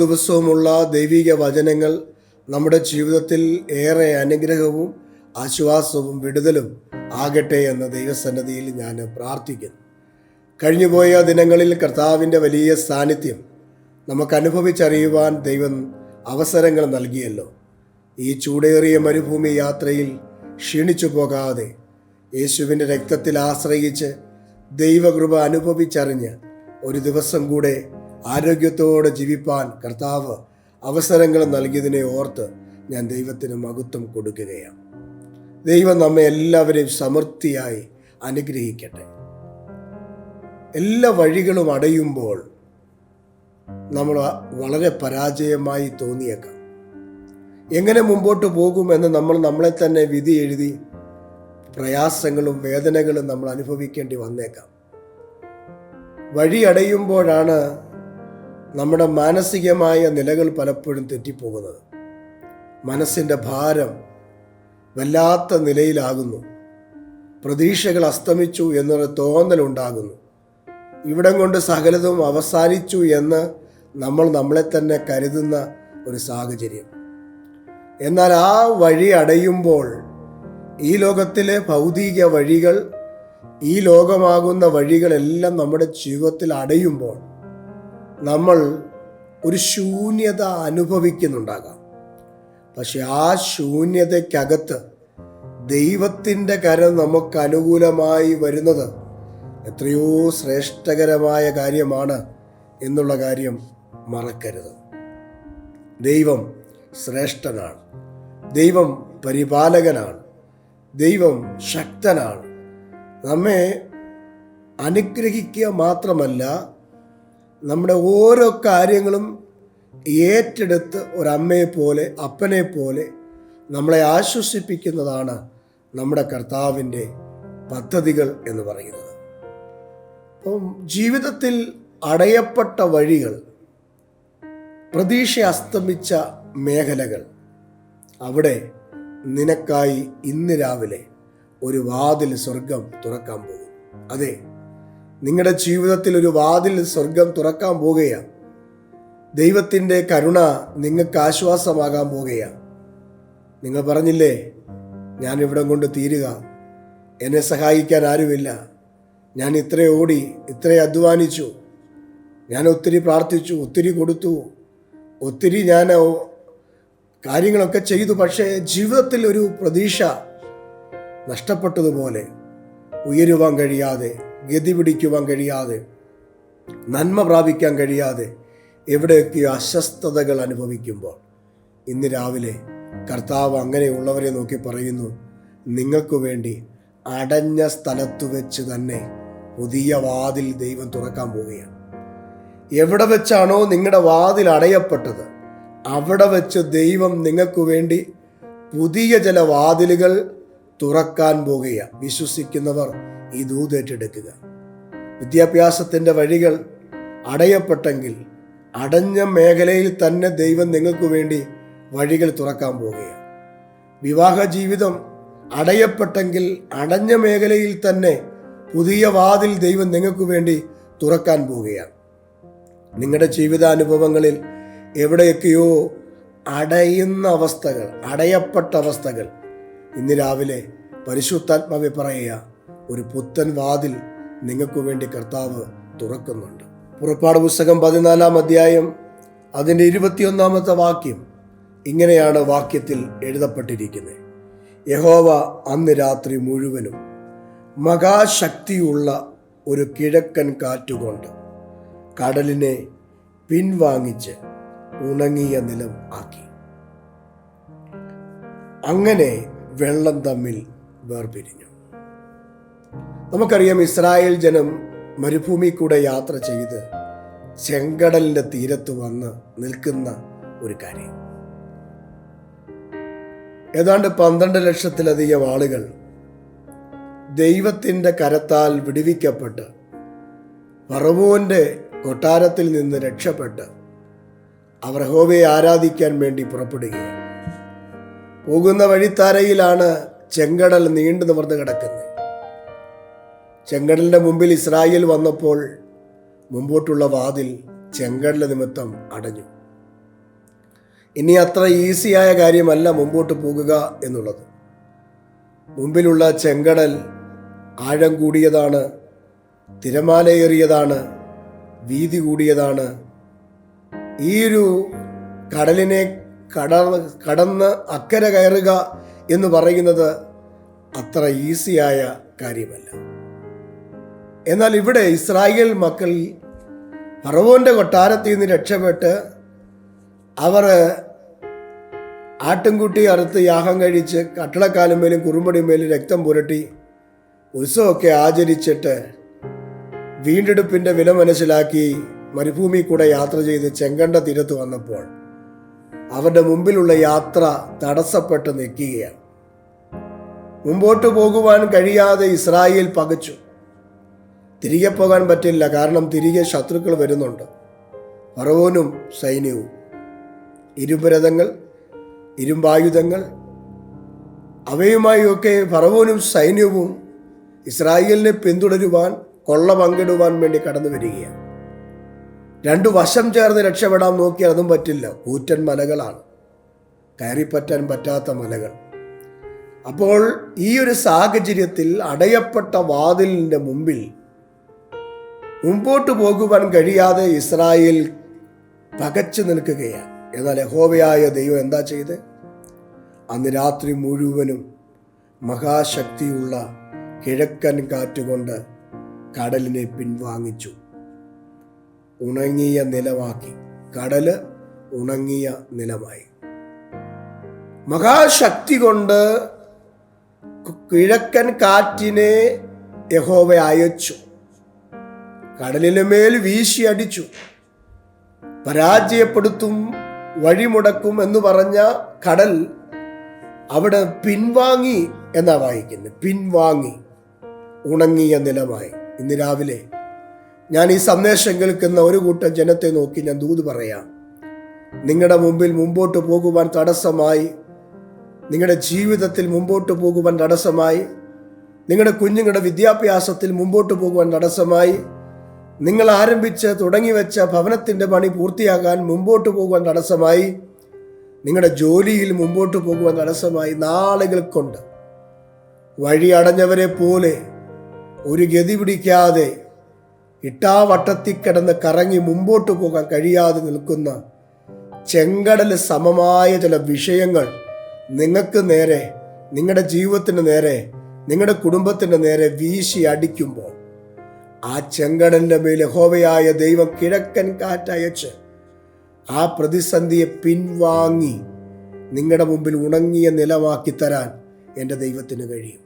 ദിവസവുമുള്ള ദൈവിക വചനങ്ങൾ നമ്മുടെ ജീവിതത്തിൽ ഏറെ അനുഗ്രഹവും ആശ്വാസവും വിടുതലും ആകട്ടെ എന്ന ദൈവസന്നദ്ധിയിൽ ഞാൻ പ്രാർത്ഥിക്കുന്നു. കഴിഞ്ഞുപോയ ദിനങ്ങളിൽ കർത്താവിന്റെ വലിയ സാന്നിധ്യം നമുക്ക് അനുഭവിച്ചറിയുവാൻ ദൈവം അവസരങ്ങൾ നൽകിയല്ലോ. ഈ ചൂടേറിയ മരുഭൂമി യാത്രയിൽ ക്ഷീണിച്ചു പോകാതെ യേശുവിന്റെ രക്തത്തിൽ ആശ്രയിച്ച് ദൈവകൃപ അനുഭവിച്ചറിഞ്ഞ് ഒരു ദിവസം കൂടെ ആരോഗ്യത്തോടെ ജീവിപ്പാൻ കർത്താവ് അവസരങ്ങൾ നൽകിയതിനെ ഓർത്ത് ഞാൻ ദൈവത്തിന് മഹത്വം കൊടുക്കുകയാണ്. ദൈവം നമ്മെ എല്ലാവരെയും സമൃദ്ധിയായി അനുഗ്രഹിക്കട്ടെ. എല്ലാ വഴികളും അടയുമ്പോൾ നമ്മൾ വളരെ പരാജയമായി തോന്നിയേക്കാം. എങ്ങനെ മുമ്പോട്ട് പോകുമെന്ന് നമ്മൾ നമ്മളെ തന്നെ വിധി എഴുതി പ്രയാസങ്ങളും വേദനകളും നമ്മൾ അനുഭവിക്കേണ്ടി വന്നേക്കാം. വഴി അടയുമ്പോഴാണ് നമ്മുടെ മാനസികമായ നിലകൾ പലപ്പോഴും തെറ്റിപ്പോകുന്നത്. മനസ്സിന്റെ ഭാരം വല്ലാത്ത നിലയിലാകുന്നു. പ്രതീക്ഷകൾ അസ്തമിച്ചു എന്നൊരു തോന്നലുണ്ടാകുന്നു. ഇവിടം കൊണ്ട് സകലതും അവസാനിച്ചു എന്ന് നമ്മൾ നമ്മളെ തന്നെ കരുതുന്ന ഒരു സാഹചര്യം. എന്നാൽ ആ വഴി അടയുമ്പോൾ ഈ ലോകത്തിലെ ഭൗതിക വഴികൾ ഈ ലോകമാകുന്ന വഴികളെല്ലാം നമ്മുടെ ജീവിതത്തിൽ അടയുമ്പോൾ നമ്മൾ ഒരു ശൂന്യത അനുഭവിക്കുന്നുണ്ടാകാം. പക്ഷെ ആ ശൂന്യതയ്ക്കകത്ത് ദൈവത്തിന്റെ കരം നമുക്ക് അനുകൂലമായി വരുന്നത് എത്രയോ ശ്രേഷ്ഠകരമായ കാര്യമാണ് എന്നുള്ള കാര്യം മറക്കരുത്. ദൈവം ശ്രേഷ്ഠനാണ്. ദൈവം പരിപാലകനാണ്. ദൈവം ശക്തനാണ്. നമ്മെ അനുഗ്രഹിക്കുക മാത്രമല്ല നമ്മുടെ ഓരോ കാര്യങ്ങളും ഏറ്റെടുത്ത് ഒരമ്മയെ പോലെ അപ്പനെ പോലെ നമ്മളെ ആശ്വസിപ്പിക്കുന്നതാണ് നമ്മുടെ കർത്താവിന്റെ പദ്ധതികൾ എന്ന് പറയുന്നത്. അപ്പം ജീവിതത്തിൽ അടയപ്പെട്ട വഴികൾ പ്രതീക്ഷ അസ്തമിച്ച മേഖലകൾ അവിടെ നിനക്കായി ഇന്ന് രാവിലെ ഒരു വാതിൽ സ്വർഗം തുറക്കാൻ പോകും അതെ നിങ്ങളുടെ ജീവിതത്തിൽ ഒരു വാതിൽ സ്വർഗം തുറക്കാൻ പോകുകയാണ്. ദൈവത്തിന്റെ കരുണ നിങ്ങൾക്ക് ആശ്വാസമാകാൻ പോകുകയാണ്. നിങ്ങൾ പറഞ്ഞില്ലേ ഞാൻ ഇവിടം കൊണ്ട് തീരുക. എന്നെ സഹായിക്കാൻ ആരുമില്ല. ഞാൻ ഇത്ര ഓടി ഇത്ര അധ്വാനിച്ചു. ഞാൻ ഒത്തിരി പ്രാർത്ഥിച്ചു ഒത്തിരി കൊടുത്തു. ഒത്തിരി ഞാൻ കാര്യങ്ങളൊക്കെ ചെയ്തു. പക്ഷേ ജീവിതത്തിൽ ഒരു പ്രതീക്ഷ നഷ്ടപ്പെട്ടതുപോലെ ഉയരുവാൻ കഴിയാതെ ഗതി പിടിക്കുവാൻ കഴിയാതെ നന്മ പ്രാപിക്കാൻ കഴിയാതെ എവിടെയൊക്കെയോ അസ്വസ്ഥതകൾ അനുഭവിക്കുമ്പോൾ ഇന്ന് രാവിലെ കർത്താവ് അങ്ങനെയുള്ളവരെ നോക്കി പറയുന്നു നിങ്ങൾക്കു വേണ്ടി അടഞ്ഞ സ്ഥലത്തു വെച്ച് തന്നെ പുതിയ വാതിൽ ദൈവം തുറക്കാൻ പോവുകയാണ്. എവിടെ വെച്ചാണോ നിങ്ങളുടെ വാതിൽ അടയപ്പെട്ടത് അവിടെ വെച്ച് ദൈവം നിങ്ങൾക്ക് വേണ്ടി പുതിയ ചില വാതിലുകൾ തുറക്കാൻ പോകുക വിശ്വസിക്കുന്നവർ ഈ ദൂതേറ്റെടുക്കുക വിദ്യാഭ്യാസത്തിന്റെ വഴികൾ അടയപ്പെട്ടെങ്കിൽ അടഞ്ഞ മേഖലയിൽ തന്നെ ദൈവം നിങ്ങൾക്ക് വേണ്ടി വഴികൾ തുറക്കാൻ പോവുകയാണ്. വിവാഹ ജീവിതം അടയപ്പെട്ടെങ്കിൽ അടഞ്ഞ മേഖലയിൽ തന്നെ പുതിയ വാതിൽ ദൈവം നിങ്ങൾക്ക് വേണ്ടി തുറക്കാൻ പോവുകയാണ്. നിങ്ങളുടെ ജീവിതാനുഭവങ്ങളിൽ എവിടെയൊക്കെയോ അടയുന്ന അവസ്ഥകൾ അടയപ്പെട്ട അവസ്ഥകൾ ഇന്ന് രാവിലെ പരിശുദ്ധാത്മാവി പറയുക ഒരു പുത്തൻ വാതിൽ നിങ്ങൾക്ക് വേണ്ടി കർത്താവ് തുറക്കുന്നുണ്ട്. പുറപ്പാട് പുസ്തകം പതിനാലാം അധ്യായം അതിന്റെ ഇരുപത്തിയൊന്നാമത്തെ വാക്യം ഇങ്ങനെയാണ് വാക്യത്തിൽ എഴുതപ്പെട്ടിരിക്കുന്നത്. യഹോവ അന്ന് രാത്രി മുഴുവനും മഹാശക്തിയുള്ള ഒരു കിഴക്കൻ കാറ്റുകൊണ്ട് കടലിനെ പിൻവാങ്ങിച്ച് ഉണങ്ങിയ നിലം ആക്കി. അങ്ങനെ വെള്ളം തമ്മിൽ വേർപിരിഞ്ഞു. നമുക്കറിയാം ഇസ്രായേൽ ജനം മരുഭൂമി കൂടെ യാത്ര ചെയ്ത് ചെങ്കടലിന്റെ തീരത്ത് വന്ന് നിൽക്കുന്ന ഒരു കാര്യം. ഏതാണ്ട് പന്ത്രണ്ട് ലക്ഷത്തിലധികം ആളുകൾ ദൈവത്തിന്റെ കരത്താൽ വിടുവിക്കപ്പെട്ട് പറവോന്റെ കൊട്ടാരത്തിൽ നിന്ന് രക്ഷപ്പെട്ട് അവർ ഹോവയെ ആരാധിക്കാൻ വേണ്ടി പുറപ്പെടുകയാണ് പോകുന്ന വഴിത്താരയിലാണ് ചെങ്കടൽ നീണ്ടു നിവർന്ന് കിടക്കുന്നത്. ചെങ്കടലിന്റെ മുമ്പിൽ ഇസ്രായേൽ വന്നപ്പോൾ മുമ്പോട്ടുള്ള വാതിൽ ചെങ്കടൽ നിമിത്തം അടഞ്ഞു. ഇനി അത്ര ഈസിയായ കാര്യമല്ല മുമ്പോട്ട് പോകുക എന്നുള്ളത്. മുമ്പിലുള്ള ചെങ്കടൽ ആഴം കൂടിയതാണ് തിരമാലയേറിയതാണ് വീതി കൂടിയതാണ്. ഈ ഒരു കടലിനെ കട കടന്ന് അക്കരെ കയറുക എന്ന് പറയുന്നത് അത്ര ഈസിയായ കാര്യമല്ല. എന്നാൽ ഇവിടെ ഇസ്രായേൽ മക്കൾ ഫറവോന്റെ കൊട്ടാരത്തിൽ നിന്ന് രക്ഷപ്പെട്ട് അവർ ആട്ടിൻകുട്ടി അറുത്ത് യാഹം കഴിച്ച് കട്ടളക്കാലുമേലും കുറുമ്പടിമേലും രക്തം പുരട്ടി ഉത്സവമൊക്കെ ആചരിച്ചിട്ട് വീണ്ടെടുപ്പിന്റെ വില മനസ്സിലാക്കി മരുഭൂമി കൂടെ യാത്ര ചെയ്ത് ചെങ്കണ്ട തീരത്ത് വന്നപ്പോൾ അവരുടെ മുമ്പിലുള്ള യാത്ര തടസ്സപ്പെട്ട് നിൽക്കുകയാണ്. മുമ്പോട്ട് പോകുവാൻ കഴിയാതെ ഇസ്രായേൽ പകച്ചു. തിരികെ പോകാൻ പറ്റില്ല. കാരണം തിരികെ ശത്രുക്കൾ വരുന്നുണ്ട്. ഫറവോനും സൈന്യവും. ഇരുമ്പരഥങ്ങൾ ഇരുമ്പായുധങ്ങൾ അവയുമായൊക്കെ ഫറവോനും സൈന്യവും ഇസ്രായേലിനെ പിന്തുടരുവാൻ കൊള്ള പങ്കിടുവാൻ വേണ്ടി കടന്നു വരികയാണ്. രണ്ടു വശം ചേർന്ന് രക്ഷപ്പെടാൻ നോക്കിയാൽ അതും പറ്റില്ല. കൂറ്റൻ മലകളാണ്. കയറിപ്പറ്റാൻ പറ്റാത്ത മലകൾ. അപ്പോൾ ഈ ഒരു സാഹചര്യത്തിൽ അടയപ്പെട്ട വാതിലിന്റെ മുമ്പിൽ മുമ്പോട്ട് പോകുവാൻ കഴിയാതെ ഇസ്രായേൽ പകച്ചു നിൽക്കുകയാണ്. എന്നാൽ യഹോവയായ ദൈവം എന്താ ചെയ്ത്? അന്ന് രാത്രി മുഴുവനും മഹാശക്തിയുള്ള കിഴക്കൻ കാറ്റുകൊണ്ട് കടലിനെ പിൻവാങ്ങിച്ചു. ഉണങ്ങിയ നിലമാക്കി. കടൽ ഉണങ്ങിയ നിലമായി. മഹാശക്തി കൊണ്ട് കിഴക്കൻ കാറ്റിനെ യഹോവ അയച്ചു. കടലിന് മേൽ വീശി അടിച്ചു. പരാജയപ്പെടുത്തും വഴിമുടക്കും എന്ന് പറഞ്ഞ കടൽ അവിടെ പിൻവാങ്ങി എന്നാ വായിക്കുന്നത്? പിൻവാങ്ങി. ഉണങ്ങിയ നിലമായി. ഇന്ന് രാവിലെ ഞാൻ ഈ സന്ദേശം കേൾക്കുന്ന ഒരു കൂട്ടം ജനത്തെ നോക്കി ഞാൻ ദൂത് പറയാം. നിങ്ങളുടെ മുമ്പിൽ മുമ്പോട്ട് പോകുവാൻ തടസ്സമായി. നിങ്ങളുടെ ജീവിതത്തിൽ മുമ്പോട്ട് പോകുവാൻ തടസ്സമായി. നിങ്ങളുടെ കുഞ്ഞുങ്ങളുടെ വിദ്യാഭ്യാസത്തിൽ മുമ്പോട്ട് പോകുവാൻ തടസ്സമായി. നിങ്ങൾ ആരംഭിച്ച് തുടങ്ങി വെച്ച ഭവനത്തിന്റെ പണി പൂർത്തിയാകാൻ മുമ്പോട്ട് പോകുവാൻ തടസ്സമായി. നിങ്ങളുടെ ജോലിയിൽ മുമ്പോട്ട് പോകുവാൻ തടസ്സമായി നാളുകൾ കൊണ്ട്. വഴി അടഞ്ഞവരെ പോലെ ഒരു ഗതി പിടിക്കാതെ ഇട്ടാവട്ടത്തിൽ കിടന്ന് കറങ്ങി മുമ്പോട്ട് പോകാൻ കഴിയാതെ നിൽക്കുന്ന ചെങ്കടൽ സമമായ ചില വിഷയങ്ങൾ നിങ്ങൾക്ക് നേരെ നിങ്ങളുടെ ജീവിതത്തിന് നേരെ നിങ്ങളുടെ കുടുംബത്തിന് നേരെ വീശി അടിക്കുമ്പോൾ. ആ ചെങ്കടലിന്റെ മേൽ ഹോവയായ ദൈവം കിഴക്കൻ കാറ്റയച്ച് ആ പ്രതിസന്ധിയെ പിൻവാങ്ങി നിങ്ങളുടെ മുമ്പിൽ ഉണങ്ങിയ നിലമാക്കി തരാൻ എന്റെ ദൈവത്തിന് കഴിയും.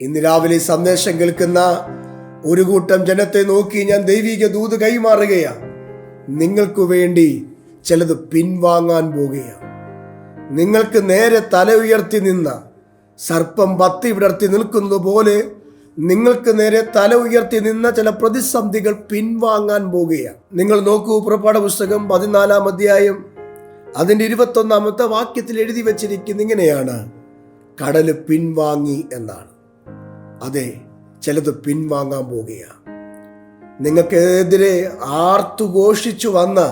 ഇന്ന് രാവിലെ സന്ദേശം കേൾക്കുന്ന ഒരു കൂട്ടം ജനത്തെ നോക്കി ഞാൻ ദൈവിക ദൂത് കൈമാറുകയാണ് നിങ്ങൾക്ക് വേണ്ടി ചിലത് പിൻവാങ്ങാൻ പോകുകയാണ് നിങ്ങൾക്ക് നേരെ തല ഉയർത്തി നിന്ന സർപ്പം പത്തി വിടർത്തി നിൽക്കുന്നത് പോലെ നിങ്ങൾക്ക് നേരെ തല ഉയർത്തി നിന്ന ചില പ്രതിസന്ധികൾ പിൻവാങ്ങാൻ പോകുകയാണ്. നിങ്ങൾ നോക്കൂ പുറപ്പാട പുസ്തകം പതിനാലാം അധ്യായം അതിന്റെ ഇരുപത്തൊന്നാമത്തെ വാക്യത്തിൽ എഴുതി വച്ചിരിക്കുന്ന ഇങ്ങനെയാണ്. കടൽ പിൻവാങ്ങി എന്നാണ്. അതെ ചിലത് പിൻവാങ്ങാൻ പോകുകയാണ്. നിങ്ങൾക്കെതിരെ ആർത്തുഘോഷിച്ചു വന്ന്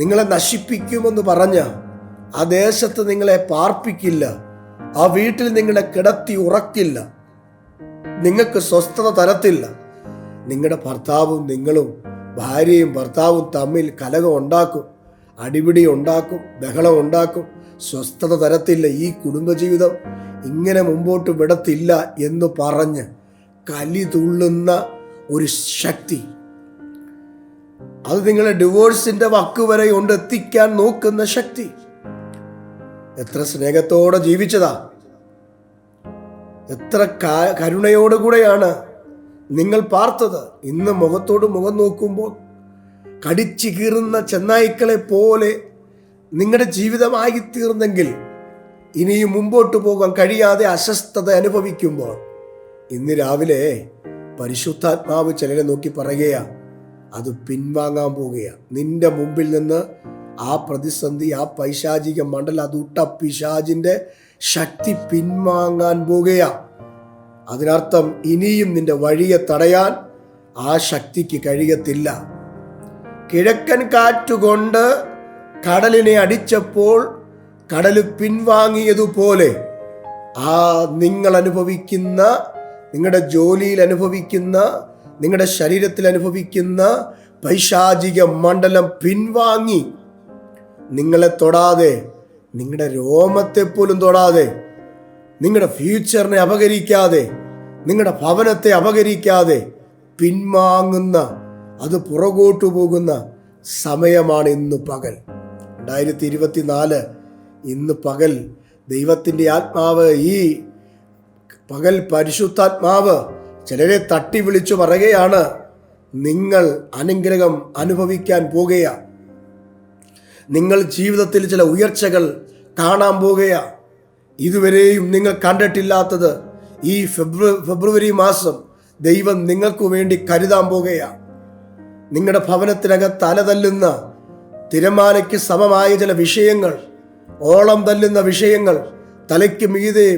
നിങ്ങളെ നശിപ്പിക്കുമെന്ന് പറഞ്ഞ ആ ദേശത്ത് നിങ്ങളെ പാർപ്പിക്കില്ല ആ വീട്ടിൽ നിങ്ങളെ കിടത്തി ഉറക്കില്ല. നിങ്ങൾക്ക് സ്വസ്ഥത തരത്തില്ല. നിങ്ങളുടെ ഭർത്താവും നിങ്ങളും ഭാര്യയും ഭർത്താവും തമ്മിൽ കലകം ഉണ്ടാക്കും അടിപിടി ഉണ്ടാക്കും ബഹളം ഉണ്ടാക്കും. സ്വസ്ഥത തരത്തില്ല ഈ കുടുംബജീവിതം. ഇങ്ങനെ മുമ്പോട്ട് വിടത്തില്ല എന്ന് പറഞ്ഞ് കലി തുള്ളുന്ന ഒരു ശക്തി. അത് നിങ്ങളെ ഡിവോഴ്സിന്റെ വക്ക് വരെ കൊണ്ടെത്തിക്കാൻ നോക്കുന്ന ശക്തി. എത്ര സ്നേഹത്തോടെ ജീവിച്ചതാ. എത്ര കരുണയോടുകൂടെയാണ് നിങ്ങൾ പാർത്തത്. ഇന്ന് മുഖത്തോട് മുഖം നോക്കുമ്പോൾ കടിച്ചു കീറുന്ന ചെന്നായ്ക്കളെ പോലെ നിങ്ങളുടെ ജീവിതമായി തീർന്നെങ്കിൽ ഇനിയും മുമ്പോട്ട് പോകാൻ കഴിയാതെ അസ്വസ്ഥത അനുഭവിക്കുമ്പോൾ ഇന്ന് രാവിലെ പരിശുദ്ധാത്മാവ് ചിലരെ നോക്കി പറയുകയാ അത് പിൻവാങ്ങാൻ പോവുകയാ നിന്റെ മുമ്പിൽ നിന്ന് ആ പ്രതിസന്ധി ആ പൈശാചിക മണ്ഡല അതുട്ട പിശാചിന്റെ ശക്തി പിൻവാങ്ങാൻ പോകുകയാ അതിനർത്ഥം ഇനിയും നിന്റെ വഴിയെ തടയാൻ ആ ശക്തിക്ക് കഴിയത്തില്ല. കിഴക്കൻ കാറ്റുകൊണ്ട് കടലിനെ അടിച്ചപ്പോൾ കടൽ പിൻവാങ്ങിയതുപോലെ ആ നിങ്ങൾ അനുഭവിക്കുന്ന നിങ്ങളുടെ ജോലിയിൽ അനുഭവിക്കുന്ന നിങ്ങളുടെ ശരീരത്തിൽ അനുഭവിക്കുന്ന പൈശാചിക മണ്ഡലം പിൻവാങ്ങി. നിങ്ങളെ തൊടാതെ നിങ്ങളുടെ രോമത്തെ പോലും തൊടാതെ നിങ്ങളുടെ ഫ്യൂച്ചറിനെ അപകരിക്കാതെ നിങ്ങളുടെ ഭവനത്തെ അപകരിക്കാതെ പിൻവാങ്ങുന്ന അത് പുറകോട്ടു പോകുന്ന സമയമാണ് ഇന്ന് പകൽ. രണ്ടായിരത്തി ഇരുപത്തിനാല് ഇന്ന് പകൽ ദൈവത്തിന്റെ ആത്മാവ് ഈ പകൽ പരിശുദ്ധാത്മാവ് ചിലരെ തട്ടി വിളിച്ചു പറയുകയാണ് നിങ്ങൾ അനുഗ്രഹം അനുഭവിക്കാൻ പോകുകയാണ് നിങ്ങൾ ജീവിതത്തിൽ ചില ഉയർച്ചകൾ കാണാൻ പോകുകയാണ് ഇതുവരെയും നിങ്ങൾ കണ്ടിട്ടില്ലാത്തത് ഈ ഫെബ്രു ഫെബ്രുവരി മാസം ദൈവം നിങ്ങൾക്കു വേണ്ടി കരുതാൻ പോകുകയാണ് നിങ്ങളുടെ ഭവനത്തിനകത്ത് തലതല്ലുന്ന തിരമാലയ്ക്ക് സമമായ ചില വിഷയങ്ങൾ ഓളം തല്ലുന്ന വിഷയങ്ങൾ തലയ്ക്ക് മീതെ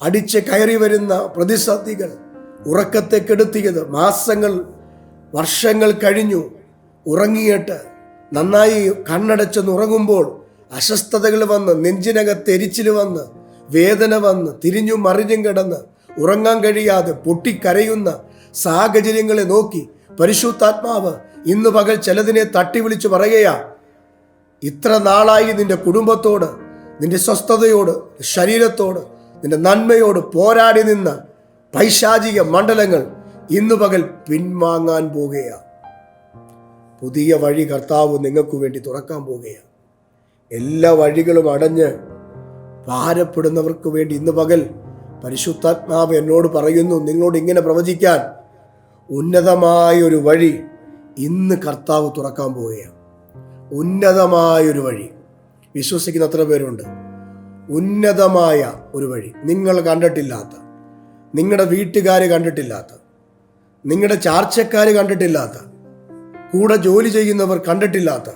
അടിച്ച് കയറി വരുന്ന പ്രതിസന്ധികൾ ഉറക്കത്തെ കെടുത്തിയത് മാസങ്ങൾ വർഷങ്ങൾ കഴിഞ്ഞു ഉറങ്ങിയിട്ട് നന്നായി കണ്ണടച്ചെന്ന് ഉറങ്ങുമ്പോൾ അസ്വസ്ഥതകൾ വന്ന് നെഞ്ചിനകത്ത് എരിച്ചിൽ വന്ന് വേദന വന്ന് തിരിഞ്ഞും മറിഞ്ഞും കിടന്ന് ഉറങ്ങാൻ കഴിയാതെ പൊട്ടിക്കരയുന്ന സാഹചര്യങ്ങളെ നോക്കി പരിശുദ്ധാത്മാവ് ഇന്ന് പകൽ ചിലതിനെ തട്ടി വിളിച്ച് പറയുകയാ ഇത്ര നാളായി നിന്റെ കുടുംബത്തോട് നിന്റെ സ്വസ്ഥതയോട് ശരീരത്തോട് നിന്റെ നന്മയോട് പോരാടി നിന്ന പൈശാചിക മണ്ഡലങ്ങൾ ഇന്നു പകൽ പിൻവാങ്ങാൻ പോകുകയാണ് പുതിയ വഴി കർത്താവ് നിങ്ങൾക്ക് വേണ്ടി തുറക്കാൻ പോവുകയാണ്. എല്ലാ വഴികളും അടഞ്ഞ് ഭാരപ്പെടുന്നവർക്ക് വേണ്ടി ഇന്ന് പകൽ പരിശുദ്ധാത്മാവ് എന്നോട് പറയുന്നു നിങ്ങളോട് ഇങ്ങനെ പ്രവചിക്കാൻ. ഉന്നതമായ ഒരു വഴി ഇന്ന് കർത്താവ് തുറക്കാൻ പോവുകയാണ്. ഉന്നതമായൊരു വഴി. വിശ്വസിക്കുന്ന അത്ര പേരുണ്ട്? ഉന്നതമായ ഒരു വഴി. നിങ്ങൾ കണ്ടിട്ടില്ലാത്ത നിങ്ങളുടെ വീട്ടുകാർ കണ്ടിട്ടില്ലാത്ത നിങ്ങളുടെ ചാർച്ചക്കാർ കണ്ടിട്ടില്ലാത്ത കൂടെ ജോലി ചെയ്യുന്നവർ കണ്ടിട്ടില്ലാത്ത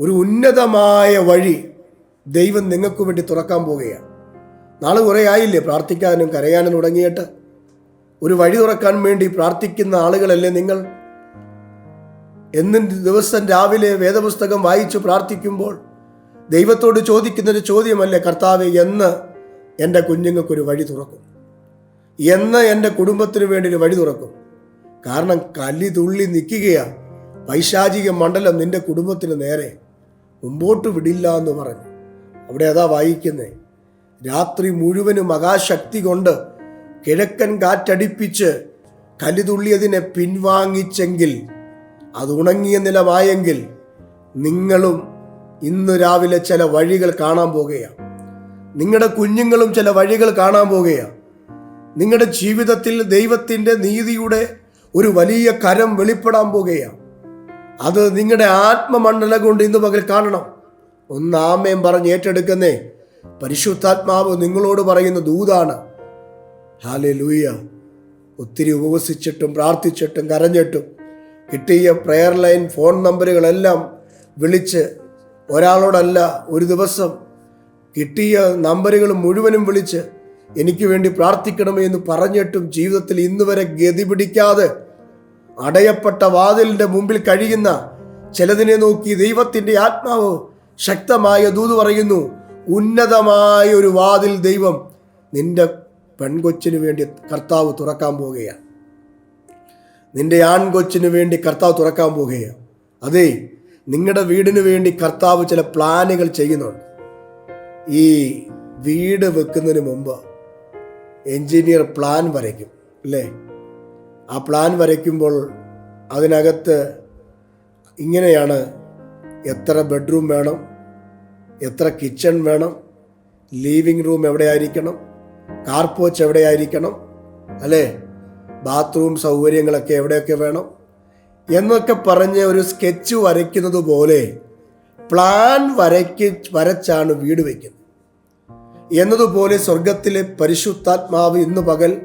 ഒരു ഉന്നതമായ വഴി ദൈവം നിങ്ങൾക്ക് വേണ്ടി തുറക്കാൻ പോവുകയാണ്. നാളെ കുറേ ആയില്ലേ പ്രാർത്ഥിക്കാനും കരയാനും തുടങ്ങിയിട്ട്? ഒരു വഴി തുറക്കാൻ വേണ്ടി പ്രാർത്ഥിക്കുന്ന ആളുകളല്ലേ നിങ്ങൾ? എന്നും ദിവസം രാവിലെ വേദപുസ്തകം വായിച്ചു പ്രാർത്ഥിക്കുമ്പോൾ ദൈവത്തോട് ചോദിക്കുന്നൊരു ചോദ്യമല്ലേ കർത്താവ് എന്ന് എന്റെ കുഞ്ഞുങ്ങൾക്കൊരു വഴി തുറക്കും. എന്ന് എന്റെ കുടുംബത്തിന് വേണ്ടി ഒരു വഴി തുറക്കും. കാരണം കല്ലി തുള്ളി നിൽക്കുകയാണ് പൈശാചിക മണ്ഡലം നിന്റെ കുടുംബത്തിന് നേരെ. മുമ്പോട്ട് വിടില്ല എന്ന് പറഞ്ഞു. അവിടെ അതാ വായിക്കുന്നേ. രാത്രി മുഴുവനും മഹാശക്തി കൊണ്ട് കിഴക്കൻ കാറ്റടിപ്പിച്ച് കലിതുള്ളിയതിനെ പിൻവാങ്ങിച്ചെങ്കിൽ അത് ഉണങ്ങിയ നിലമായെങ്കിൽ നിങ്ങളും ഇന്ന് രാവിലെ ചില വഴികൾ കാണാൻ പോകുകയാണ് നിങ്ങളുടെ കുഞ്ഞുങ്ങളും ചില വഴികൾ കാണാൻ പോകുകയാണ് നിങ്ങളുടെ ജീവിതത്തിൽ ദൈവത്തിന്റെ നീതിയുടെ ഒരു വലിയ കരം വെളിപ്പെടാൻ പോകുകയാണ്. അത് നിങ്ങളുടെ ആത്മമണ്ഡല കൊണ്ട് ഇന്ന് പകൽ കാണണം. ഒന്ന് ആമയം പറഞ്ഞ് ഏറ്റെടുക്കുന്നേ. പരിശുദ്ധാത്മാവ് നിങ്ങളോട് പറയുന്ന ദൂതാണ്. ഹാലെ ലൂയ ഒത്തിരി ഉപവസിച്ചിട്ടും പ്രാർത്ഥിച്ചിട്ടും കരഞ്ഞിട്ടും കിട്ടിയ പ്രെയർ ലൈൻ ഫോൺ നമ്പറുകളെല്ലാം വിളിച്ച് ഒരാളോടല്ല ഒരു ദിവസം കിട്ടിയ നമ്പറുകൾ മുഴുവനും വിളിച്ച് എനിക്ക് വേണ്ടി പ്രാർത്ഥിക്കണമേ എന്ന് പറഞ്ഞിട്ടും ജീവിതത്തിൽ ഇന്ന് വരെ ഗതി പിടിക്കാതെ അടയപ്പെട്ട വാതിലിന്റെ മുമ്പിൽ കഴിയുന്ന ചിലതിനെ നോക്കി ദൈവത്തിന്റെ ആത്മാവ് ശക്തമായ ദൂത് പറയുന്നു ഉന്നതമായ ഒരു വാതിൽ ദൈവം നിന്റെ പെൺകൊച്ചിന് വേണ്ടി കർത്താവ് തുറക്കാൻ പോവുകയാണ് നിന്റെ ആൺകൊച്ചിന് വേണ്ടി കർത്താവ് തുറക്കാൻ പോവുകയാണ് അതെ നിങ്ങളുടെ വീടിന് വേണ്ടി കർത്താവ് ചില പ്ലാനുകൾ ചെയ്യുന്നുണ്ട്. ഈ വീട് വെക്കുന്നതിന് മുമ്പ് എൻജിനീയർ പ്ലാൻ വരയ്ക്കും അല്ലേ? ആ പ്ലാൻ വരയ്ക്കുമ്പോൾ അതിനകത്ത് ഇങ്ങനെയാണ് എത്ര ബെഡ്റൂം വേണം എത്ര കിച്ചൺ വേണം ലീവിംഗ് റൂം എവിടെയായിരിക്കണം കാർ പോച്ച് എവിടെ ആയിരിക്കണം അല്ലേ? ബാത്റൂം സൗകര്യങ്ങളൊക്കെ എവിടെയൊക്കെ വേണം എന്നൊക്കെ പറഞ്ഞ് ഒരു സ്കെച്ച് വരയ്ക്കുന്നത് പോലെ പ്ലാൻ വരയ്ക്ക് വരച്ചാണ് വീട് വയ്ക്കുന്നത് എന്നതുപോലെ സ്വർഗത്തിലെ പരിശുദ്ധാത്മാവ് ഇന്ന് പകൽ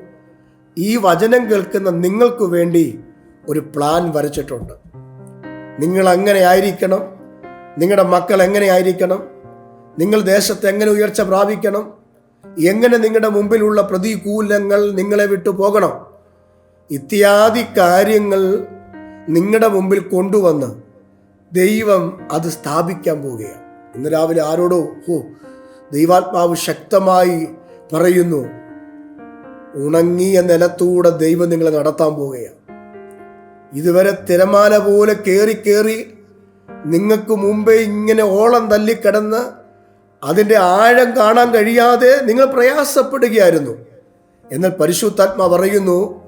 ഈ വചനം കേൾക്കുന്ന നിങ്ങൾക്കു വേണ്ടി ഒരു പ്ലാൻ വരച്ചിട്ടുണ്ട്. നിങ്ങൾ അങ്ങനെ ആയിരിക്കണം. നിങ്ങളുടെ മക്കൾ എങ്ങനെ ആയിരിക്കണം. നിങ്ങൾ ദേശത്ത് എങ്ങനെ ഉയർച്ച പ്രാപിക്കണം. എങ്ങനെ നിങ്ങളുടെ മുമ്പിലുള്ള പ്രതികൂലങ്ങൾ നിങ്ങളെ വിട്ടു പോകണം. ഇത്യാദി കാര്യങ്ങൾ നിങ്ങളുടെ മുമ്പിൽ കൊണ്ടുവന്ന് ദൈവം അത് സ്ഥാപിക്കാൻ പോവുകയാണ്. ഇന്ന് രാവിലെ ആരോടോ ഹോ ദൈവാത്മാവ് ശക്തമായി പറയുന്നു ഉണങ്ങിയ നിലത്തൂടെ ദൈവം നിങ്ങളെ നടത്താൻ പോവുകയാണ്. ഇതുവരെ തിരമാല പോലെ കയറി കയറി നിങ്ങൾക്ക് മുമ്പേ ഇങ്ങനെ ഓളം തല്ലിക്കിടന്ന് അതിന്റെ ആഴം കാണാൻ കഴിയാതെ നിങ്ങൾ പ്രയാസപ്പെടുകയായിരുന്നു. എന്നാൽ പരിശുദ്ധാത്മ പറയുന്നു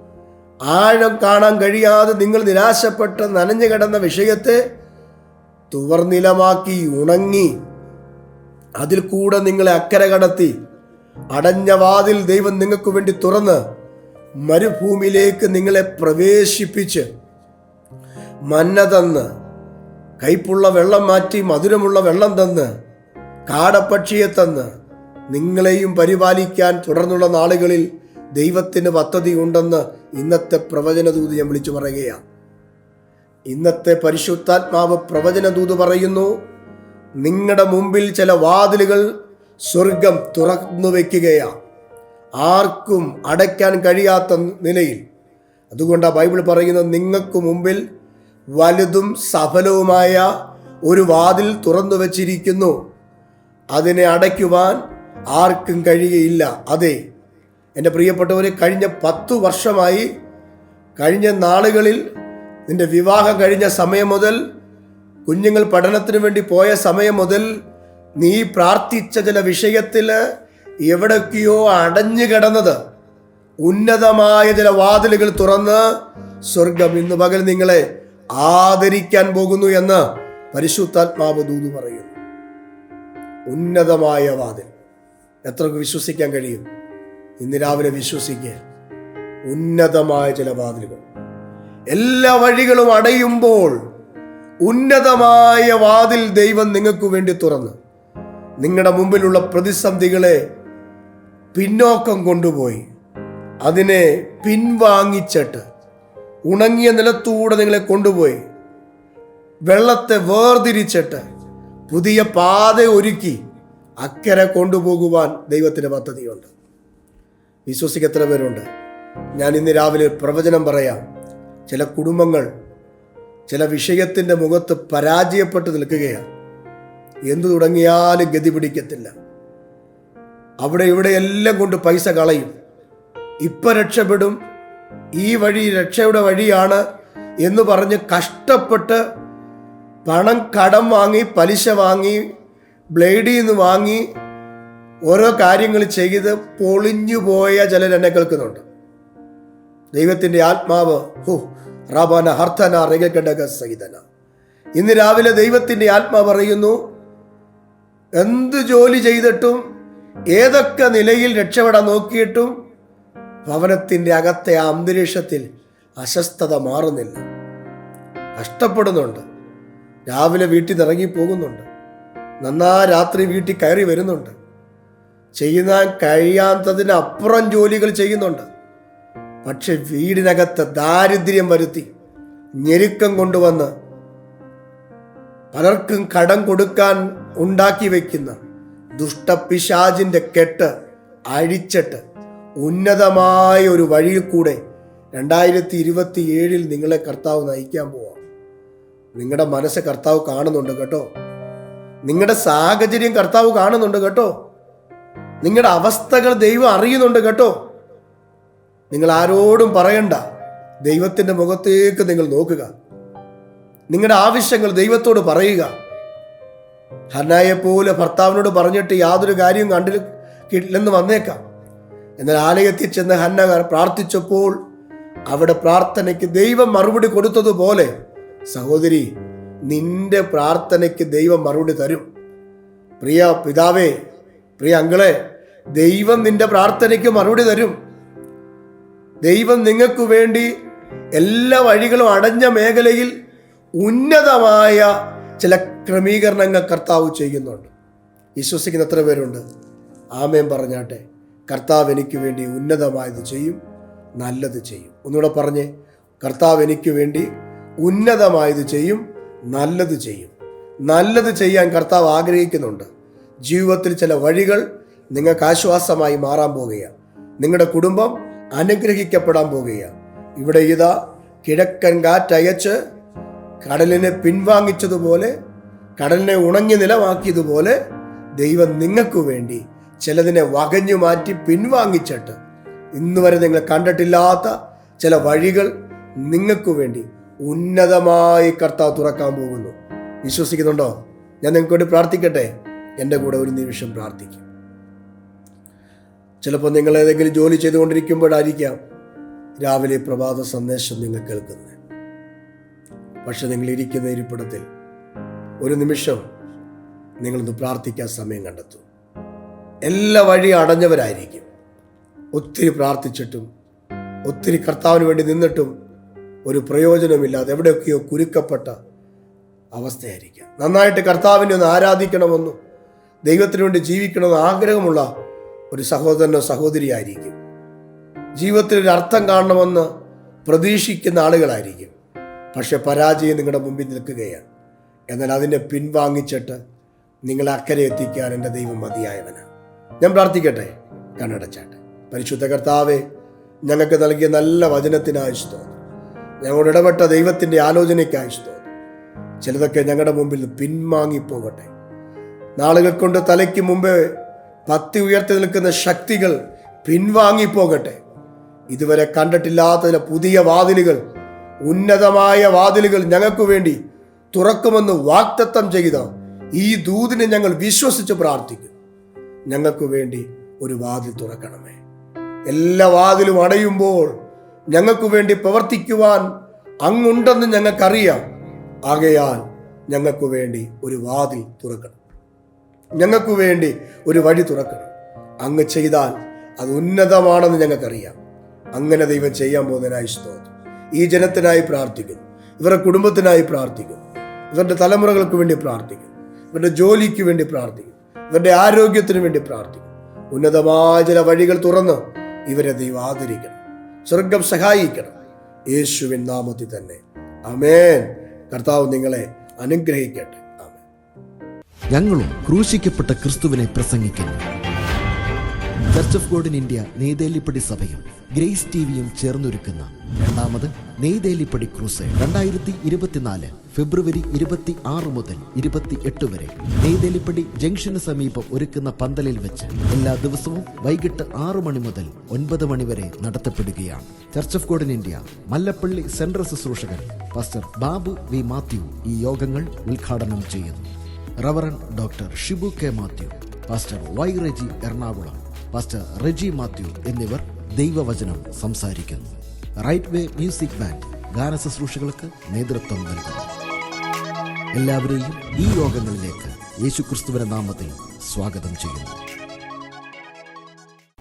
ആഴം കാണാൻ കഴിയാതെ നിങ്ങൾ നിരാശപ്പെട്ട് നനഞ്ഞു കിടന്ന വിഷയത്തെ തുവർനിലമാക്കി ഉണങ്ങി അതിൽ കൂടെ നിങ്ങളെ അക്കരെ കടത്തി. അടഞ്ഞ വാതിൽ ദൈവം നിങ്ങൾക്ക് വേണ്ടി തുറന്ന് മരുഭൂമിയിലേക്ക് നിങ്ങളെ പ്രവേശിപ്പിച്ച് മന്ന തന്ന് കയ്പുള്ള വെള്ളം മാറ്റി മധുരമുള്ള വെള്ളം തന്ന് കാടപ്പക്ഷിയെ തന്ന് നിങ്ങളെയും പരിപാലിക്കാൻ തുടർന്നുള്ള നാളുകളിൽ ദൈവത്തിന് പദ്ധതി ഉണ്ടെന്ന് ഇന്നത്തെ പ്രവചനദൂത് ഞാൻ വിളിച്ചു പറയുകയാണ്. ഇന്നത്തെ പരിശുദ്ധാത്മാവ് പ്രവചനദൂത് പറയുന്നു നിങ്ങളുടെ മുമ്പിൽ ചില വാതിലുകൾ സ്വർഗം തുറന്നു വയ്ക്കുകയാണ് ആർക്കും അടയ്ക്കാൻ കഴിയാത്ത നിലയിൽ. അതുകൊണ്ടാണ് ബൈബിൾ പറയുന്നത് നിങ്ങൾക്ക് മുമ്പിൽ വലുതും സഫലവുമായ ഒരു വാതിൽ തുറന്നു വച്ചിരിക്കുന്നു. അതിനെ അടയ്ക്കുവാൻ ആർക്കും കഴിയുകയില്ല. അതെ എന്റെ പ്രിയപ്പെട്ടവരെ കഴിഞ്ഞ പത്തു വർഷമായി കഴിഞ്ഞ നാളുകളിൽ നിന്റെ വിവാഹം കഴിഞ്ഞ സമയം മുതൽ കുഞ്ഞുങ്ങൾ പഠനത്തിന് വേണ്ടി പോയ സമയം മുതൽ നീ പ്രാർത്ഥിച്ച ചില വിഷയത്തിൽ എവിടൊക്കെയോ അടഞ്ഞു കിടന്നത്. ഉന്നതമായ ചില വാതിലുകൾ തുറന്ന് സ്വർഗം ഇന്ന് പകൽ നിങ്ങളെ ആദരിക്കാൻ പോകുന്നു എന്ന് പരിശുദ്ധാത്മാവ് ദൂതു പറയുന്നു. ഉന്നതമായ വാതിൽ. എത്രക്ക് വിശ്വസിക്കാൻ കഴിയും? ഇന്ന് രാവിലെ വിശ്വസിക്കുക ഉന്നതമായ ചില വാതിലുകൾ. എല്ലാ വഴികളും അടയുമ്പോൾ ഉന്നതമായ വാതിൽ ദൈവം നിങ്ങൾക്ക് വേണ്ടി തുറന്ന്. നിങ്ങളുടെ മുമ്പിലുള്ള പ്രതിസന്ധികളെ പിന്നോക്കം കൊണ്ടുപോയി. അതിനെ പിൻവാങ്ങിച്ചിട്ട് ഉണങ്ങിയ നിലത്തൂടെ നിങ്ങളെ കൊണ്ടുപോയി. വെള്ളത്തെ വേർതിരിച്ചിട്ട് പുതിയ പാത ഒരുക്കി അക്കരെ കൊണ്ടുപോകുവാൻ ദൈവത്തിന്റെ പദ്ധതിയുണ്ട്. വിശ്വസിക്ക് എത്ര പേരുണ്ട്? ഞാൻ ഇന്ന് രാവിലെ പ്രവചനം പറയാം. ചില കുടുംബങ്ങൾ ചില വിഷയത്തിന്റെ മുഖത്ത് പരാജയപ്പെട്ട് നിൽക്കുകയാണ്. എന്തു തുടങ്ങിയാലും ഗതി പിടിക്കത്തില്ല. അവിടെ ഇവിടെ എല്ലാം കൊണ്ട് പൈസ കളയും. ഇപ്പം രക്ഷപ്പെടും. ഈ വഴി രക്ഷയുടെ വഴിയാണ് എന്ന് പറഞ്ഞ് കഷ്ടപ്പെട്ട് പണം കടം വാങ്ങി പലിശ വാങ്ങി ബ്ലേഡിൽ നിന്ന് വാങ്ങി ഓരോ കാര്യങ്ങൾ ചെയ്ത് പൊളിഞ്ഞു പോയ ചിലരെന്നെ കേൾക്കുന്നുണ്ട്. ദൈവത്തിന്റെ ആത്മാവ് ഹോ റബന ഹർത്തന റികടക സഹിതന. ഇന്ന് രാവിലെ ദൈവത്തിന്റെ ആത്മാ പറയുന്നു എന്ത് ജോലി ചെയ്തിട്ടും ഏതൊക്കെ നിലയിൽ രക്ഷപ്പെടാൻ നോക്കിയിട്ടും ഭവനത്തിന്റെ അകത്തെ ആ അന്തരീക്ഷത്തിൽ അസ്വസ്ഥത മാറുന്നില്ല. കഷ്ടപ്പെടുന്നുണ്ട്. രാവിലെ വീട്ടിൽ നിന്ന് ഇറങ്ങി പോകുന്നുണ്ട്. നന്നാ രാത്രി വീട്ടിൽ കയറി വരുന്നുണ്ട്. ചെയ്യുന്ന കഴിയാത്തതിനപ്പുറം ജോലികൾ ചെയ്യുന്നുണ്ട്. പക്ഷെ വീടിനകത്ത് ദാരിദ്ര്യം വരുത്തി ഞെരുക്കം കൊണ്ടുവന്ന് പലർക്കും കടം കൊടുക്കാൻ ഉണ്ടാക്കി വയ്ക്കുന്ന ദുഷ്ടപിശാജിന്റെ കെട്ട് അഴിച്ചിട്ട് ഉന്നതമായ ഒരു വഴിയിൽ കൂടെ രണ്ടായിരത്തി ഇരുപത്തി ഏഴിൽ നിങ്ങളെ കർത്താവ് നയിക്കാൻ പോവാം. നിങ്ങളുടെ മനസ്സ് കർത്താവ് കാണുന്നുണ്ട് കേട്ടോ. നിങ്ങളുടെ സാഹചര്യം കർത്താവ് കാണുന്നുണ്ട് കേട്ടോ. നിങ്ങളുടെ അവസ്ഥകൾ ദൈവം അറിയുന്നുണ്ട് കേട്ടോ. നിങ്ങൾ ആരോടും പറയണ്ട. ദൈവത്തിന്റെ മുഖത്തേക്ക് നിങ്ങൾ നോക്കുക. നിങ്ങളുടെ ആവശ്യങ്ങൾ ദൈവത്തോട് പറയുക. ഹന്നായെ പോലെ ഭർത്താവിനോട് പറഞ്ഞിട്ട് യാതൊരു കാര്യവും കണ്ടിൽ കിട്ടില്ലെന്ന് വന്നേക്കാം. എന്നാൽ ആലയത്തിൽ ചെന്ന് ഹന്ന പ്രാർത്ഥിച്ചപ്പോൾ അവിടെ പ്രാർത്ഥനയ്ക്ക് ദൈവം മറുപടി കൊടുത്തതുപോലെ സഹോദരി നിന്റെ പ്രാർത്ഥനയ്ക്ക് ദൈവം മറുപടി തരും. പ്രിയ പിതാവേ പ്രിയ അങ്കളെ ദൈവം നിന്റെ പ്രാർത്ഥനയ്ക്ക് മറുപടി തരും. ദൈവം നിങ്ങൾക്ക് വേണ്ടി എല്ലാ വഴികളും അടഞ്ഞ മേഖലയിൽ ഉന്നതമായ ചില ക്രമീകരണങ്ങൾ കർത്താവ് ചെയ്യുന്നുണ്ട്. വിശ്വസിക്കുന്ന എത്ര പേരുണ്ട്? ആമേൻ പറഞ്ഞാട്ടെ. കർത്താവ് എനിക്ക് വേണ്ടി ഉന്നതമായത് ചെയ്യും നല്ലത് ചെയ്യും. ഒന്നുകൂടെ പറഞ്ഞേ. കർത്താവ് എനിക്ക് വേണ്ടി ഉന്നതമായത് ചെയ്യും നല്ലത് ചെയ്യും. നല്ലത് ചെയ്യാൻ കർത്താവ് ആഗ്രഹിക്കുന്നുണ്ട്. ജീവിതത്തിൽ ചില വഴികൾ നിങ്ങൾക്ക് ആശ്വാസമായി മാറാൻ പോകുകയാണ്. നിങ്ങളുടെ കുടുംബം അനുഗ്രഹിക്കപ്പെടാൻ പോകുകയാണ്. ഇവിടെ ഇതാ കിഴക്കൻ കാറ്റയച്ച് കടലിനെ പിൻവാങ്ങിച്ചതുപോലെ കടലിനെ ഉണങ്ങി നിലമാക്കിയതുപോലെ ദൈവം നിങ്ങൾക്കു വേണ്ടി ചിലതിനെ വകഞ്ഞു മാറ്റി പിൻവാങ്ങിച്ചിട്ട് ഇന്ന് വരെ നിങ്ങൾ കണ്ടിട്ടില്ലാത്ത ചില വഴികൾ നിങ്ങൾക്കു വേണ്ടി ഉന്നതമായി കർത്താവ് തുറക്കാൻ പോകുന്നു. വിശ്വസിക്കുന്നുണ്ടോ? ഞാൻ നിങ്ങൾക്ക് വേണ്ടി പ്രാർത്ഥിക്കട്ടെ? എന്റെ കൂടെ ഒരു നിമിഷം പ്രാർത്ഥിക്കും. ചിലപ്പോൾ നിങ്ങൾ ഏതെങ്കിലും ജോലി ചെയ്തുകൊണ്ടിരിക്കുമ്പോഴായിരിക്കാം രാവിലെ പ്രഭാത സന്ദേശം നിങ്ങൾ കേൾക്കുന്നത്. പക്ഷെ നിങ്ങൾ ഇരിക്കുന്ന ഇരിപ്പിടത്തിൽ ഒരു നിമിഷം നിങ്ങളൊന്ന് പ്രാർത്ഥിക്കാൻ സമയം കണ്ടെത്തും. എല്ലാ വഴി അടഞ്ഞവരായിരിക്കും. ഒത്തിരി പ്രാർത്ഥിച്ചിട്ടും ഒത്തിരി കർത്താവിന് വേണ്ടി നിന്നിട്ടും ഒരു പ്രയോജനമില്ലാതെ എവിടെയൊക്കെയോ കുരുക്കപ്പെട്ട അവസ്ഥയായിരിക്കാം. നന്നായിട്ട് കർത്താവിനെ ഒന്ന് ആരാധിക്കണമെന്നും ദൈവത്തിന് വേണ്ടി ജീവിക്കണമെന്ന് ആഗ്രഹമുള്ള ഒരു സഹോദരനോ സഹോദരിയായിരിക്കും. ജീവിതത്തിൽ ഒരു അർത്ഥം കാണണമെന്ന് പ്രതീക്ഷിക്കുന്ന ആളുകളായിരിക്കും. പക്ഷെ പരാജയം നിങ്ങളുടെ മുമ്പിൽ നിൽക്കുകയാണ്. എന്നാൽ അതിനെ പിൻവാങ്ങിച്ചിട്ട് നിങ്ങളെ അക്കരെ എത്തിക്കാൻ എന്റെ ദൈവം മതിയായവനാണ്. ഞാൻ പ്രാർത്ഥിക്കട്ടെ? കണ്ണടച്ചാട്ടെ. പരിശുദ്ധ കർത്താവെ ഞങ്ങൾക്ക് നൽകിയ നല്ല വചനത്തിനായി ഞങ്ങളോട് ഇടപെട്ട ദൈവത്തിന്റെ ആലോചനയ്ക്കായി ചിലതൊക്കെ ഞങ്ങളുടെ മുമ്പിൽ പിൻവാങ്ങിപ്പോകട്ടെ. നാളുകൾ കൊണ്ട് തലയ്ക്ക് മുമ്പേ പത്തി ഉയർത്തി നിൽക്കുന്ന ശക്തികൾ പിൻവാങ്ങിപ്പോകട്ടെ. ഇതുവരെ കണ്ടിട്ടില്ലാത്ത പുതിയ വാതിലുകൾ ഉന്നതമായ വാതിലുകൾ ഞങ്ങൾക്ക് വേണ്ടി തുറക്കുമെന്ന് വാക്തത്വം ചെയ്ത ഈ ദൂതിനെ ഞങ്ങൾ വിശ്വസിച്ച് പ്രാർത്ഥിക്കുന്നു ഞങ്ങൾക്ക് വേണ്ടി ഒരു വാതിൽ തുറക്കണമേ. എല്ലാ വാതിലും അടയുമ്പോൾ ഞങ്ങൾക്ക് വേണ്ടി പ്രവർത്തിക്കുവാൻ അങ്ങുണ്ടെന്ന് ഞങ്ങൾക്കറിയാം. ആകയാൽ ഞങ്ങൾക്ക് വേണ്ടി ഒരു വാതിൽ തുറക്കണം. ഞങ്ങൾക്ക് വേണ്ടി ഒരു വഴി തുറക്കണം. അങ്ങ് ചെയ്താൽ അത് ഉന്നതമാണെന്ന് ഞങ്ങൾക്കറിയാം. അങ്ങനെ ദൈവം ചെയ്യാൻ പോകുന്നതിനായി സ്തോത്രം. ഈ ജനത്തിനായി പ്രാർത്ഥിക്കുന്നു. ഇവരുടെ കുടുംബത്തിനായി പ്രാർത്ഥിക്കുന്നു. ഇവരുടെ തലമുറകൾക്ക് വേണ്ടി പ്രാർത്ഥിക്കുന്നു. ഇവരുടെ ജോലിക്ക് വേണ്ടി പ്രാർത്ഥിക്കുന്നു. ഇവരുടെ ആരോഗ്യത്തിന് വേണ്ടി പ്രാർത്ഥിക്കുന്നു. ഉന്നതമായ ചില വഴികൾ തുറന്ന് ഇവരെ ദൈവം ആദരിക്കണം. സ്വർഗം സഹായിക്കണം. യേശുവിൻ നാമത്തിൽ തന്നെ. അമേൻ കർത്താവ് നിങ്ങളെ അനുഗ്രഹിക്കട്ടെ. ഞങ്ങളും ക്രൂശിക്കപ്പെട്ട ക്രിസ്തുവിനെ പ്രസംഗിക്കുന്നു. Church of God in India Neythelippadi സഭയും ഗ്രേസ് ടിവിയും ചേർന്നൊരുക്കുന്ന രണ്ടാമത് നെയ്തേലിപ്പടി ക്രൂസ് രണ്ടായിരത്തി ഇരുപത്തിനാല് ഫെബ്രുവരി ഇരുപത്തി ആറ് മുതൽ ഇരുപത്തി എട്ട് വരെ നെയ്തേലിപ്പടി ജംഗ്ഷന് സമീപം ഒരുക്കുന്ന പന്തലിൽ വെച്ച് എല്ലാ ദിവസവും വൈകിട്ട് ആറു മണി മുതൽ ഒൻപത് മണി വരെ നടത്തപ്പെടുകയാണ്. Church of God in India Mallappally central ശുശ്രൂഷകൻ pastor Babu V Mathew ഈ യോഗങ്ങൾ ഉദ്ഘാടനം ചെയ്യുന്നു. Reverend doctor Shibu K Mathew pastor Y Reji Ernakulam pastor Reji Mathew എന്നിവർ ദൈവവചനം സംസാരിക്കുന്നു. റൈറ്റ് വേ മ്യൂസിക് ബാൻഡ് ഗാന ശുശ്രൂഷകൾക്ക് നേതൃത്വം നൽകുന്നു. എല്ലാവരെയും ഈ യോഗങ്ങളിലേക്ക് യേശുക്രിസ്തുവിന്റെ നാമത്തിൽ സ്വാഗതം ചെയ്യുന്നു.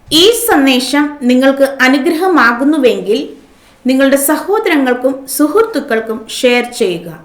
ഈ സന്ദേശം നിങ്ങൾക്ക് അനുഗ്രഹമാകുന്നുവെങ്കിൽ നിങ്ങളുടെ സഹോദരങ്ങൾക്കും സുഹൃത്തുക്കൾക്കും ഷെയർ ചെയ്യുക.